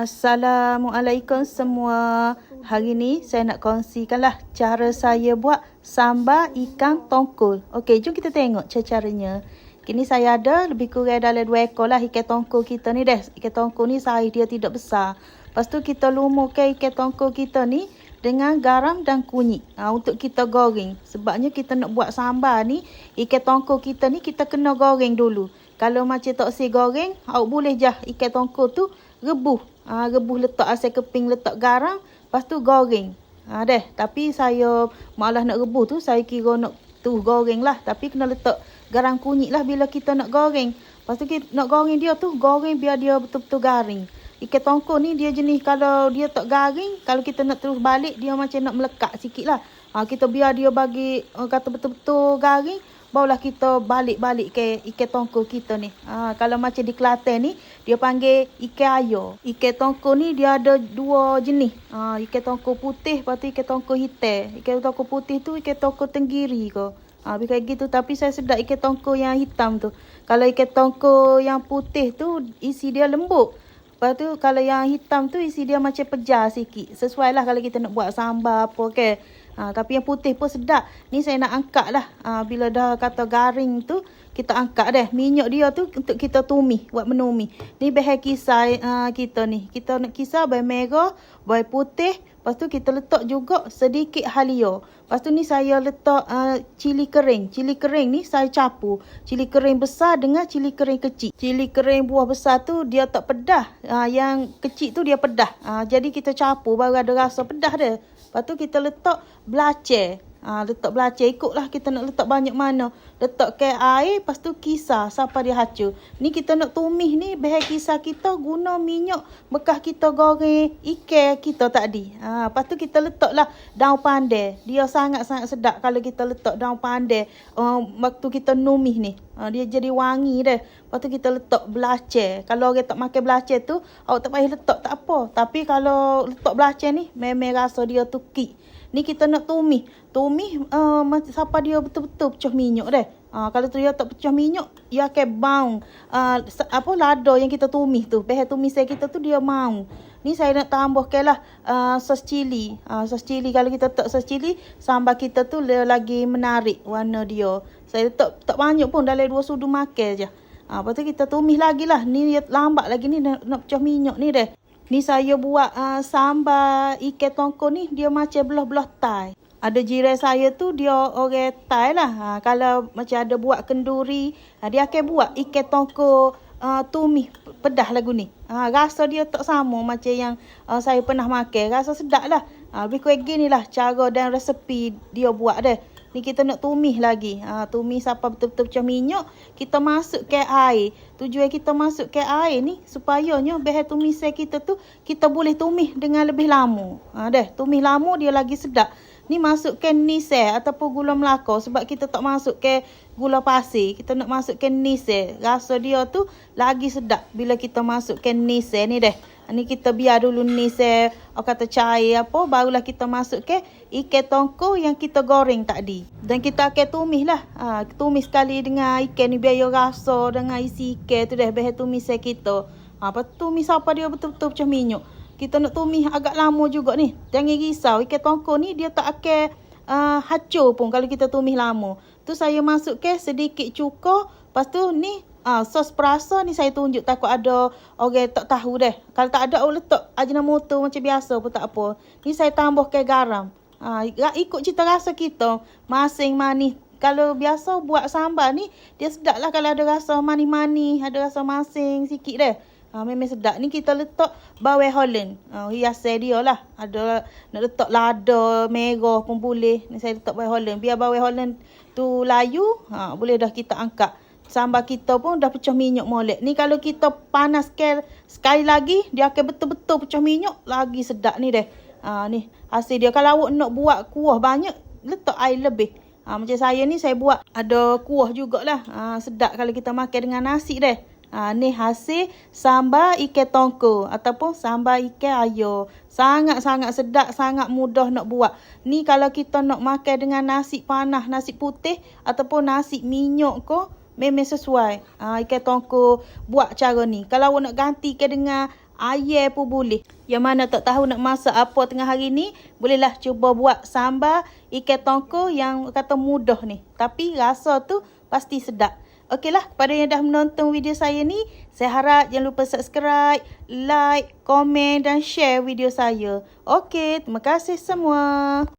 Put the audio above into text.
Assalamualaikum semua. Hari ni saya nak kongsikanlah cara saya buat sambal ikan tongkol. Okey, jom kita tengok cara-caranya. Kini saya ada lebih kurang dalam dua ekor lah ikan tongkol kita ni deh. Ikan tongkol ni saiz dia tidak besar. Lepas tu kita lumurkan ikan tongkol kita ni dengan garam dan kunyit ha, untuk kita goreng. Sebabnya kita nak buat sambal ni, ikan tongkol kita ni kita kena goreng dulu. Kalau macam tak si goreng, awak boleh jah ikan tongkol tu rebuh. Ha, rebuh letak asal keping, letak garam, lepas tu goreng. Ha, deh. Tapi saya malah nak rebuh tu, saya kira nak tu goreng lah. Tapi kena letak garam kunyit lah bila kita nak goreng. Lepas tu kita nak goreng dia tu, goreng biar dia betul-betul garing. Ikan tongkol ni dia jenis kalau dia tak garing, kalau kita nak terus balik, dia macam nak melekat sikit lah. Ha, kita biar dia bagi, kata betul-betul garing, barulah kita balik-balik ke ikan tongkol kita ni. Ha, kalau macam di Kelantan ni, dia panggil ikan ayo. Ikan tongkol ni dia ada dua jenis. Ha, ikan tongkol putih, lepas tu ikan tongkol hitam. Ikan tongkol putih tu ikan tongkol tenggiri ke. Ha, kayak gitu. Tapi saya sedap ikan tongkol yang hitam tu. Kalau ikan tongkol yang putih tu, isi dia lembut. Lepas tu kalau yang hitam tu isi dia macam pejar sikit. Sesuai lah kalau kita nak buat sambal apa ke. Okay. Ha, tapi yang putih pun sedap. Ni saya nak angkat lah. Ha, bila dah kata garing tu, kita angkat deh. Minyak dia tu untuk kita tumis. Buat menumi. Ni bahan kisar uh, kita ni. Kita nak kisar bahan merah, bahan putih. Lepas tu kita letak juga sedikit halio. Lepas tu ni saya letak uh, cili kering. Cili kering ni saya capu. Cili kering besar dengan cili kering kecil. Cili kering buah besar tu dia tak pedah. Uh, yang kecil tu dia pedah. Uh, jadi kita capu baru ada rasa pedah dia. Lepas tu kita letak belacan. Ha, letak belacan. Ikutlah kita nak letak banyak mana. Letak ke air. Lepas tu kisar sampai dia hacur. Ni kita nak tumis ni. Bahan kisar kita guna minyak bekas kita goreng ikan kita tadi. Ha, lepas tu kita letaklah daun pandai. Dia sangat-sangat sedap kalau kita letak daun pandai. Um, waktu kita numis ni. Ha, dia jadi wangi dah. Lepas tu kita letak belacan. Kalau orang tak makan belacan tu, awak tak payah letak tak apa. Tapi kalau letak belacan ni, memang rasa dia tu kik. Ni kita nak tumis. Tumis uh, sampai dia betul-betul pecah minyak dah. Uh, kalau dia tak pecah minyak, dia akan bau. Uh, apa lada yang kita tumis tu. Bahan tumis kita tu dia mau. Ni saya nak tambahkan lah uh, sos cili. Uh, sos cili kalau kita tak sos cili, sambal kita tu lagi menarik warna dia. Saya tak tak banyak pun dalam dua sudu makan je. Ha, lepas tu kita tumis lagi lah. Ni lambat lagi ni nak, nak pecah minyak ni deh. Ni saya buat uh, sambal ikan tongkol ni dia macam belah-belah tai. Ada jiran saya tu dia orang tai lah. Ha, kalau macam ada buat kenduri, ha, dia akan buat ikan tongkol uh, tumis pedah lagu ni. Ha, rasa dia tak sama macam yang uh, saya pernah makan. Rasa sedap lah. Ha, lebih kurang gini lah cara dan resepi dia buat deh. Ni kita nak tumis lagi. Ha, tumis sampai betul-betul macam minyak. Kita masuk ke air. Tujuan kita masuk ke air ni supayanya bahan tumis kita tu kita boleh tumis dengan lebih lama. Ha, dah, tumis lama dia lagi sedap. Ni masukkan nisel ataupun gula melaka sebab kita tak masuk ke gula pasir. Kita nak masukkan nisel. Rasa dia tu lagi sedap bila kita masukkan nisel ni dah. Ni kita biar dulu ni se oh kata cair apa barulah kita masuk ke ikan tongko yang kita goreng tadi. Dan kita akan tumis lah. Ha, tumis sekali dengan ikan ni biar rasa dengan isi ikan tu dah bahan tumis kita. Ha, lepas tumis apa dia betul-betul macam minyak. Kita nak tumis agak lama juga ni. Jangan risau ikan tongko ni dia tak akan uh, hacur pun kalau kita tumis lama. Tu saya masuk ke sedikit cuka. Lepas tu ni Ah, sos perasa ni saya tunjuk takut ada orang tak tahu deh. Kalau tak ada orang letak ajinomoto macam biasa pun tak apa. Ni saya tambah ke garam. Ah, ikut cita rasa kita. Masing manis. Kalau biasa buat sambal ni, dia sedap lah kalau ada rasa manis-manis, ada rasa masing sikit deh. Ha, memang sedap. Ni kita letak bawang holland. Ha, hias dia lah. Ada nak letak lada, merah pun boleh. Ni saya letak bawang holland. Biar bawang holland tu layu, ha, boleh dah kita angkat sambal kita pun dah pecah minyak molek. Ni kalau kita panaskan sekali lagi, dia akan betul-betul pecah minyak. Lagi sedap ni deh. Ha, ni hasil dia. Kalau awak nak buat kuah banyak, letak air lebih. Ha, macam saya ni, saya buat ada kuah jugalah. Ha, sedap kalau kita makan dengan nasi deh. Ha, ni hasil sambal ikan tongko ataupun sambal ikan ayo. Sangat-sangat sedap, sangat mudah nak buat. Ni kalau kita nak makan dengan nasi panah, nasi putih ataupun nasi minyak ko, memang sesuai. Ha, ikan tongko buat cara ni. Kalau awak nak ganti ke dengan ayam pun boleh. Yang mana tak tahu nak masak apa tengah hari ni, bolehlah cuba buat sambal ikan tongkol yang kata mudah ni. Tapi rasa tu pasti sedap. Okeylah, kepada yang dah menonton video saya ni, saya harap jangan lupa subscribe, like, komen dan share video saya. Okey, terima kasih semua.